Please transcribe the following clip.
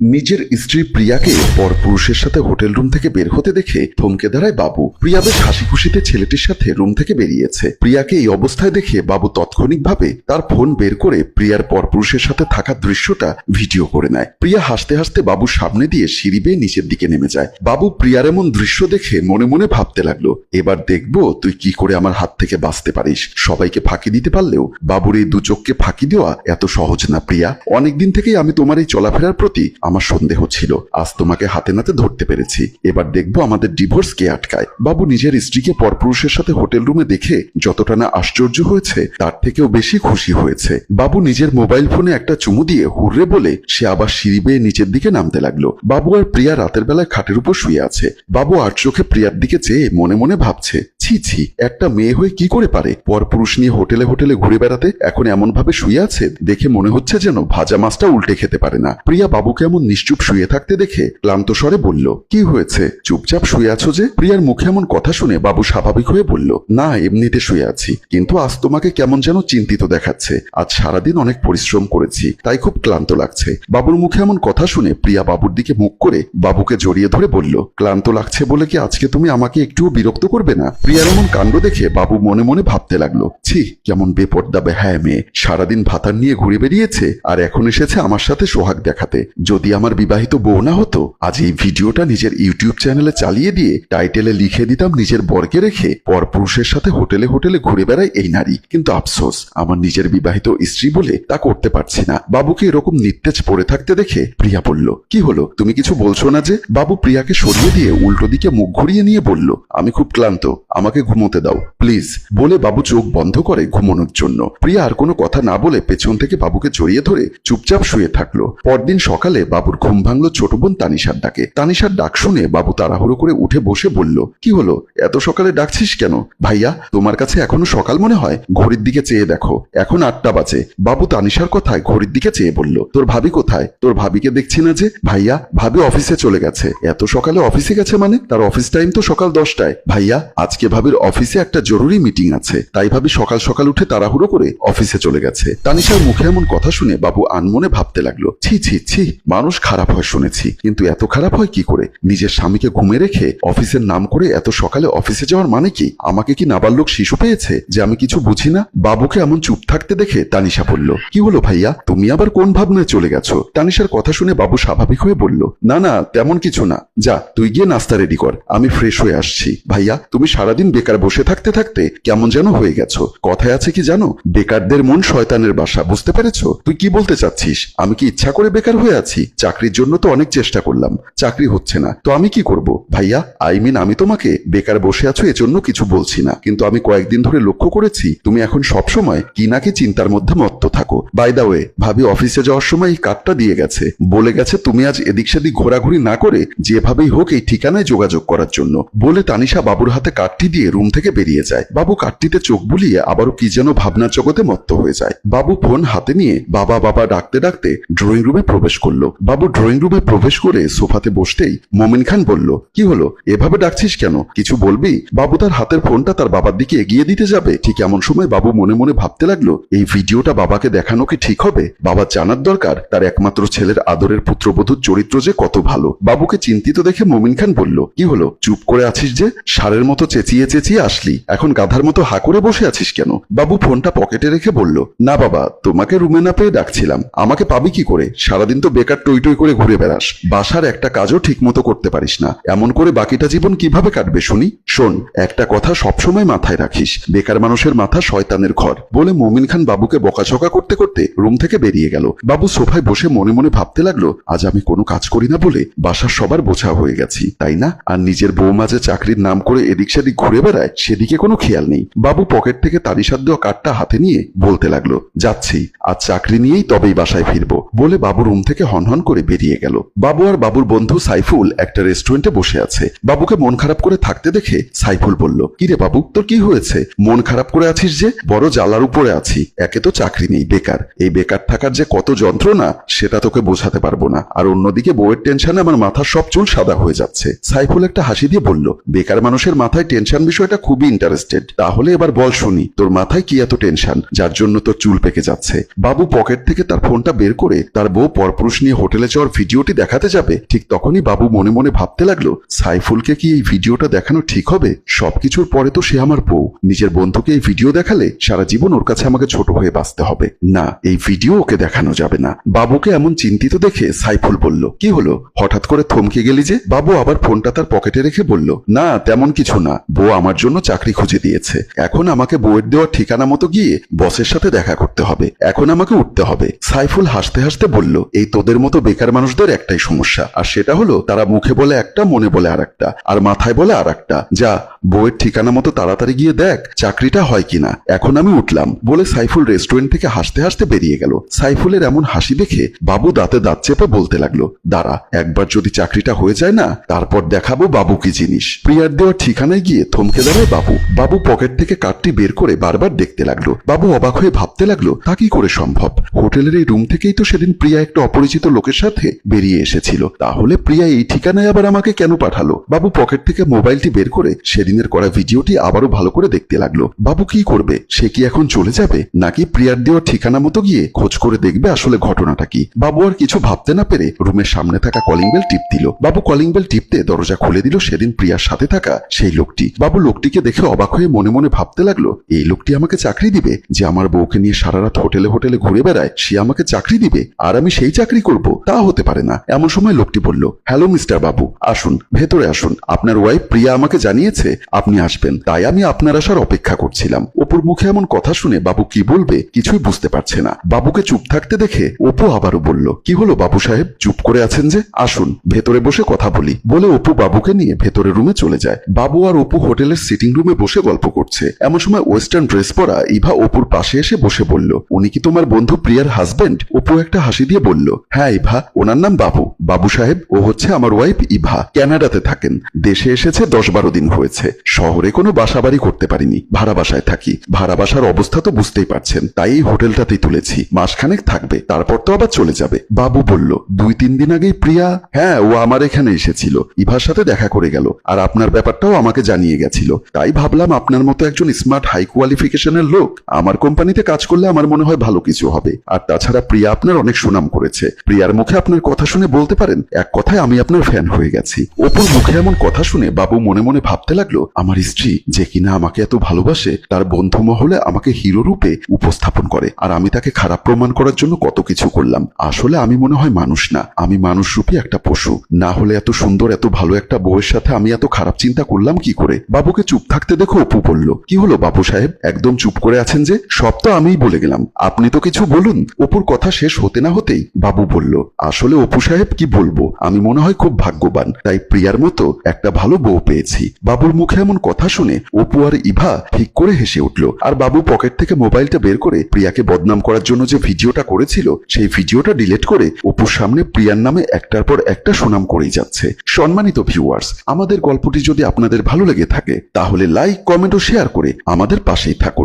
নিজের স্ত্রী প্রিয়াকে পরপুরুষের সাথে হোটেল রুম থেকে বের হতে দেখে থমকে দাঁড়ায় বাবু। প্রিয়া বেশ হাসি খুশিতে ছেলেটির সাথে রুম থেকে বেরিয়েছে। প্রিয়াকে এই অবস্থায় দেখে বাবু তাৎক্ষণিকভাবে তার ফোন বের করে প্রিয়ার পরপুরুষের সাথে থাকা দৃশ্যটা ভিডিও করে নেয়। প্রিয়া হাসতে হাসতে বাবুর সামনে দিয়ে সিঁড়ি বেয়ে নিচের দিকে নেমে যায়। বাবু প্রিয়ার এমন দৃশ্য দেখে মনে মনে ভাবতে লাগল, এবার দেখব তুই কি করে আমার হাত থেকে বাঁচতে পারিস। সবাইকে ফাঁকি দিতে পারলেও বাবুর এই দু ফাঁকি দেওয়া এত সহজ না, প্রিয়া। অনেকদিন থেকেই আমি তোমার এই চলাফেরার প্রতি আমার সন্দেহ ছিল। আজ তোমাকে হাতে নাতে ধরতে পেরেছি। এবার দেখব আমাদের ডিভোর্স কে আটকায়। বাবু নিজের স্ত্রীকে পরপুরুষের সাথে হোটেল রুমে দেখে যতটা না আশ্চর্য হয়েছে, তার থেকেও বেশি খুশি হয়েছে। বাবু নিজের মোবাইল ফোনে একটা চুমু দিয়ে হুররে বলে সে আবার সিঁড়ি বেয়ে নিচের দিকে নামতে লাগল। বাবু আর প্রিয়া রাতের বেলায় খাটের উপর শুয়ে আছে। বাবু আর চোখে প্রিয়ার দিকে চেয়ে মনে মনে ভাবছে, ছি ছি, একটা মেয়ে হয়ে কি করে পারে? পরপুরুষ নিয়ে হোটেলে হোটেলে ঘুরে বেড়াতে এখন এমন ভাবে শুয়ে আছে, দেখে মনে হচ্ছে যেন ভাজা মাছটা উল্টে খেতে পারে না। প্রিয়া বাবুকে এমন নিশ্চুপ শুয়ে থাকতে দেখে ক্লান্ত স্বরে বলল, কি হয়েছে? চুপচাপ শুয়ে আছো যে? প্রিয়ার মুখে এমন কথা শুনে বাবু স্বাভাবিক হয়ে বলল, না, এমনিতে শুয়ে আছি। কিন্তু আজ তোমাকে কেমন যেন চিন্তিত দেখাচ্ছে। আজ সারাদিন অনেক পরিশ্রম করেছি, তাই খুব ক্লান্ত লাগছে। বাবুর মুখে এমন কথা শুনে প্রিয়া বাবুর দিকে মুখ করে বাবুকে জড়িয়ে ধরে বলল, ক্লান্ত লাগছে বলে কি আজকে তুমি আমাকে একটুও বিরক্ত করবে না? প্রিয়ার এমন কাণ্ড দেখে বাবু মনে মনে ভাবতে লাগল, ছি, কেমন বেপর্দা বেহায় মেয়ে। সারাদিন ভাতার নিয়ে ঘুরে বেরিয়েছে আর এখন এসেছে আমার সাথে সোহাগ দেখাতে। যদি আমার বিবাহিত বউ না হতো, আজ এই ভিডিওটা নিজের ইউটিউব চ্যানেলে চালিয়ে দিয়ে টাইটেলে লিখে দিতাম নিজের বরকে রেখে পরপুরুষের সাথে হোটেলে হোটেলে ঘুরে বেড়ায় এই নারী। কিন্তু আফসোস, আমার নিজের বিবাহিত স্ত্রী বলে তা করতে পারছি না। বাবুকে এরকম নিত্তেজ পড়ে থাকতে দেখে প্রিয়া বলল, কি হলো? তুমি কিছু বলছো না যে? বাবু প্রিয়াকে সরিয়ে দিয়ে উল্টো দিকে মুখ ঘুরিয়ে নিয়ে বলল, আমি খুব ক্লান্ত, আমাকে ঘুমোতে দাও, প্লিজ। বলে বাবু চোখ বন্ধ করে ঘুমানোর জন্য। প্রিয়া আর কোনো কথা না বলে পেছন থেকে বাবুকে জড়িয়ে ধরে চুপচাপ শুয়ে থাকল। পরদিন সকালে বাবুর ঘুম ভাঙলো ছোট বোন তানিশার ডাকে। তানিশার ডাক শুনে বাবু তাড়াহুড়ো করে উঠে বসে বলল, কি হলো? এত সকালে ডাকছিস কেন? ভাইয়া, তোমার কাছে এখনও সকাল মনে হয়? ঘড়ির দিকে চেয়ে দেখো। এখন আটটা বাজে। বাবু তানিশার কথায় ঘড়ির দিকে চেয়ে বলল, তোর ভাবি কোথায়? তোর ভাবিকে দেখছি না যে? ভাইয়া, ভাবি অফিসে চলে গেছে। এত সকালে অফিসে গেছে মানে? তার অফিস টাইম তো সকাল দশটায়। ভাইয়া, আজকে ভাবির অফিসে একটা জরুরি মিটিং আছে। তাই ভাবি সকাল সকাল উঠে তাড়াহুড়ো করে অফিসে চলে গেছে। তানিশার মুখে এমন কথা শুনে বাবু আনমনে ভাবতে লাগল, ছি ছি ছি, মানুষ খারাপ হয় শুনেছি। কিন্তু এত খারাপ হয় কি করে? নিজের স্বামীকে ঘুমে রেখে অফিসের নাম করে এত সকালে অফিসে যাওয়ার মানে কি? আমাকে কি নাবালক শিশু পেয়েছে যে আমি কিছু বুঝি না? বাবুকে এমন চুপ থাকতে দেখে তানিশা বলল, কি হলো ভাইয়া? তুমি আবার কোন ভাবনায় চলে গেছো? তানিশার কথা শুনে বাবু স্বাভাবিক হয়ে বলল, না না, তেমন কিছু না। যা, তুই গিয়ে নাস্তা রেডি কর। আমি ফ্রেশ হয়ে আসছি। ভাইয়া, তুমি সারাদিন বেকার বসে থাকতে থাকতে কেমন যেন হয়ে গেছো। কথায় আছে কি জানো? বেকারদের মন শয়তানের বাসা, বুঝতে পেরেছ? তুই কি বলতে চাচ্ছিস? আমি কি ইচ্ছা করে বেকার হয়ে আছি? চাকরির জন্য তো অনেক চেষ্টা করলাম, চাকরি হচ্ছে না। তো আমি কি করব? ভাইয়া আই মিন আমি তোমাকে বেকার বসে আছো, এজন্য কিছু বলছি না। কিন্তু আমি কয়েকদিন ধরে লক্ষ্য করেছি, তুমি এখন সব সময় কি না কি চিন্তার মধ্যে মত্ত থাকো। বাই দা ওয়ে ভাবি অফিসে যাওয়ার সময় এই কার্ডটা দিয়ে গেছে। বলে গেছে তুমি আজ এদিক সেদিক ঘোরাঘুরি না করে যেভাবেই হোক এই ঠিকানায় যোগাযোগ করার জন্য। বলে তানিশা বাবুর হাতে কার্ডটি দিয়ে রুম থেকে বেরিয়ে যায়। বাবু কার্ডটিতে চোখ বুলিয়ে আবারও কি যেন ভাবনার জগতে মত্ত হয়ে যায়। বাবু ফোন হাতে নিয়ে বাবা বাবা ডাকতে ডাকতে ড্রয়িং রুমে প্রবেশ করল। বাবু ড্রয়িং রুমে প্রবেশ করে সোফাতে বসতেই মোমিন খান বলল, কি হলো? এভাবে ডাকছিস কেন? কিছু বলবি? বাবু তার হাতের ফোনটা তার বাবার দিকে এগিয়ে দিতে যাবে। ঠিক এমন সময় বাবু মনে মনে ভাবতে লাগল, এই ভিডিওটা বাবাকে দেখানো কি ঠিক হবে? বাবার জানার দরকার, তার একমাত্র ছেলের আদরের পুত্রবধূর চরিত্র যে কত ভালো। বাবুকে চিন্তিত দেখে মোমিন খান বলল, কি হলো? চুপ করে আছিস যে? সারের মতো চেঁচিয়ে চেঁচিয়ে আসলি। এখন গাধার মতো হা করে বসে আছিস কেন? বাবু ফোনটা পকেটে রেখে বলল, না বাবা, তোমাকে রুমে না পেয়ে ডাকছিলাম। আমাকে পাবি কি করে? সারাদিন তো বেকার টই করে ঘুরে বেড়াস। বাসার একটা কাজও ঠিক মতো করতে পারিস না। এমন করে বাকিটা জীবন কীভাবে কাটবে শুনি? শোন, একটা কথা সবসময় মাথায় রাখিস। বেকার মানুষের মাথা শয়তানের ঘর। বলে মমিন খান বাবুকে বকাঝকা করতে করতে রুম থেকে বেরিয়ে গেল। বাবু সোফায় বসে মনে মনে ভাবতে লাগল, আজ আমি কোনো কাজ করি না বলে বাসার সবার বোঝা হয়ে গেছি, তাই না? আর নিজের বউ মাঝে চাকরির নাম করে এদিক সেদিক ঘুরে বেড়ায়, সেদিকে কোনো খেয়াল নেই। বাবু পকেট থেকে তারিসাদ দেওয়া কার্ডটা হাতে নিয়ে বলতে লাগল, যাচ্ছি। আর চাকরি নিয়েই তবেই বাসায় ফিরবো, বলে বাবু রুম থেকে হনহন করে বেরিয়ে গেল। বাবু আর বাবুর বন্ধু সাইফুল একটা রেস্টুরেন্টে বসে আছে। বাবুকে মন খারাপ করে থাকতে দেখে সাইফুল বলল, কিরে বাবু, তোর কি হয়েছে? মন খারাপ করে আছিস যে? বড় জ্বালার উপরে আছি। একে তো চাকরি নেই, বেকার। এই বেকার থাকার যে কত যন্ত্রণা, সেটা তোকে বোঝাতে পারব না। আর অন্যদিকে বউয়ের টেনশনে আমার মাথার সব চুল সাদা হয়ে যাচ্ছে। সাইফুল একটা হাসি দিয়ে বলল, বেকার মানুষের মাথায় টেনশন বিষয়টা খুবই ইন্টারেস্টেড তাহলে এবার বল শুনি, তোর মাথায় কি এত টেনশন? যার জন্য তোর চুল পেকে যাচ্ছে। বাবু পকেট থেকে তার ফোনটা বের করে তার বউ পরপুরুষ নিয়ে হোটেল হোটেলে যাওয়ার ভিডিওটি দেখাতে যাবে, ঠিক তখনই বাবু মনে মনে ভাবতে লাগল, সাইফুলকে কি এই ভিডিওটা দেখানো ঠিক হবে? সবকিছুর পরে তো সে আমার বউ। নিজের বন্ধুকে এই ভিডিও দেখালে সারা জীবন ওর কাছে আমাকে ছোট হয়ে বাঁচতে হবে। না, এই ভিডিও ওকে দেখানো যাবে না। বাবুকে এমন চিন্তিত দেখে সাইফুল বলল, কি হলো? হঠাৎ করে থমকে গেলি যে? বাবু আবার ফোনটা তার পকেটে রেখে বলল, না, তেমন কিছু না। বউ আমার জন্য চাকরি খুঁজে দিয়েছে। এখন আমাকে বউয়ের দেওয়া ঠিকানা মতো গিয়ে বসের সাথে দেখা করতে হবে। এখন আমাকে উঠতে হবে। সাইফুল হাসতে হাসতে বলল, এই তোদের মতো বেকার মানুষদের একটাই সমস্যা। আর সেটা হলো, তারা মুখে বলে একটা, মনে বলে আর একটা আর মাথায় বলে আর একটা যা, বউয়ের ঠিকানা মতো তাড়াতাড়ি গিয়ে দেখ, চাকরিটা হয় কিনা। এখন আমি উঠলাম, বলে সাইফুল রেস্টুরেন্ট থেকে হাসতে হাসতে বেরিয়ে গেল। সাইফুলের এমন হাসি দেখে বাবু দাঁতে দাঁত চেপে বলতে লাগল, দাঁড়া, একবার যদি চাকরিটা হয়ে যায় না, তারপর দেখাবো বাবু কি জিনিস। প্রিয়ার দেওয়া ঠিকানায় গিয়ে থমকে দাঁড়ায় বাবু। বাবু পকেট থেকে কার্ডটি বের করে বারবার দেখতে লাগল। বাবু অবাক হয়ে ভাবতে লাগল, তা কি করে সম্ভব? হোটেলের এই রুম থেকেই তো সেদিন প্রিয়া একটা অপরিচিত লোকের সাথে বেরিয়ে এসেছিল। তাহলে প্রিয়া এই ঠিকানায় আবার আমাকে কেন পাঠালো? বাবু পকেট থেকে মোবাইলটি বের করে সেদিনের করা ভিডিওটি আবারও ভালো করে দেখতে লাগল। বাবু কি করবে? সে কি এখন চলে যাবে? নাকি প্রিয়ার দেওয়া ঠিকানা মতো গিয়ে খোঁজ করে দেখবে আসলে ঘটনাটা কি? বাবু আর কিছু ভাবতে না পেরে রুমের সামনে থাকা কলিং বেল টিপ দিল। বাবু কলিং বেল টিপতে দরজা খুলে দিল সেদিন প্রিয়ার সাথে থাকা সেই লোকটি। বাবু লোকটিকে দেখে অবাক হয়ে মনে মনে ভাবতে লাগল, এই লোকটি আমাকে চাকরি দিবে? যে আমার বউকে নিয়ে সারা রাত হোটেলে হোটেলে ঘুরে বেড়ায়, সে আমাকে চাকরি দিবে? আর আমি সেই চাকরি করব? তা হতে পারে না। এমন সময় লোকটি বলল, হ্যালো, মিস্টার বাবু, আসুন, ভেতরে আসুন। আপনার ওয়াইফ প্রিয়া আমাকে জানিয়েছে, আপনি আসবেন। তাই আমি আপনার আসার অপেক্ষা করছিলাম। অপুর মুখে এমন কথা শুনে বাবু কি বলবে, কিছুই বুঝতে পারছে না। বাবুকে চুপ থাকতে দেখে অপু আবারও বলল, কি হলো বাবু সাহেব? চুপ করে আছেন যে? আসুন, ভেতরে বসে কথা বলি। বলে অপু বাবুকে নিয়ে ভেতরে রুমে চলে যায়। বাবু আর অপু হোটেলের সিটিং রুমে বসে গল্প করছে। এমন সময় ওয়েস্টার্ন ড্রেস পরা ইভা অপুর পাশে এসে বসে বলল, উনি কি তোমার বন্ধু প্রিয়ার হাজবেন্ড অপু একটা হাসি দিয়ে বলল হ্যাঁ ইভা ওনার নাম বাবু। বাবু সাহেব, ও হচ্ছে আমার ওয়াইফ ইভা। ক্যানাডাতে থাকেন। দেশে এসেছে দশ বারো দিন হয়েছে। শহরে কোনো বাসা বাড়ি করতে পারিনি। ভাড়া বাসায় থাকি। ভাড়া বাসার অবস্থা তো বুঝতেই পারছেন। তাই এই হোটেলটাতেই তুলেছি। মাসখানেক থাকবে। তারপর তো আবার চলে যাবে। বাবু বলল দুই তিন দিন আগেই প্রিয়া? হ্যাঁ ও আমার এখানে এসেছিল। ইভার সাথে দেখা করে গেল। আর আপনার ব্যাপারটাও আমাকে জানিয়ে গেছিল। তাই ভাবলাম আপনার মতো একজন স্মার্ট হাই কোয়ালিফিকেশনের লোক আমার কোম্পানিতে কাজ করলে আমার মনে হয় ভালো কিছু হবে। আর তাছাড়া প্রিয়া আপনার অনেক সুনাম করেছে। প্রিয়ার মুখে আপনার কথা শুনে বলতে পারেন। এক কথায় আমি আপনার ফ্যান হয়ে গেছি। অপুর মুখে এমন কথা শুনে বাবু মনে মনে ভাবতে লাগল, আমার স্ত্রী যে কিনা আমাকে এত ভালোবাসে, তার বন্ধু মহলে আমাকে হিরো রূপে উপস্থাপন করে। আর আমি তাকে খারাপ প্রমাণ করার জন্য কত কিছু করলাম। আসলে আমি মনে হয় মানুষ না। আমি মানুষ রূপী একটা পশু। না হলে এত সুন্দর, এত ভালো একটা বউয়ের সাথে আমি এত খারাপ চিন্তা করলাম কি করে? বাবুকে চুপ থাকতে দেখো অপু বলল, কি হলো বাবু সাহেব? একদম চুপ করে আছেন যে? সব তো আমিই বলে গেলাম। আপনি তো কিছু বলুন। অপুর কথা শেষ হতে না হতেই বাবু বলল, আসলে অপু সাহেব কি বলব? আমি মনে হয় খুব ভাগ্যবান। তাই প্রিয়ার মতো একটা ভালো বউ পেয়েছি। বাবুর মুখে এমন কথা শুনে অপু আর ইভা ঠিক করে হেসে উঠল। আর বাবু পকেট থেকে মোবাইলটা বের করে প্রিয়াকে বদনাম করার জন্য যে ভিডিওটা করেছিল, সেই ভিডিওটা ডিলিট করে অপুর সামনে প্রিয়ার নামে একটার পর একটা সুনাম করেই যাচ্ছে। সম্মানিত ভিউয়ার্স আমাদের গল্পটি যদি আপনাদের ভালো লেগে থাকে, তাহলে লাইক কমেন্ট ও শেয়ার করে আমাদের পাশেই থাকুন।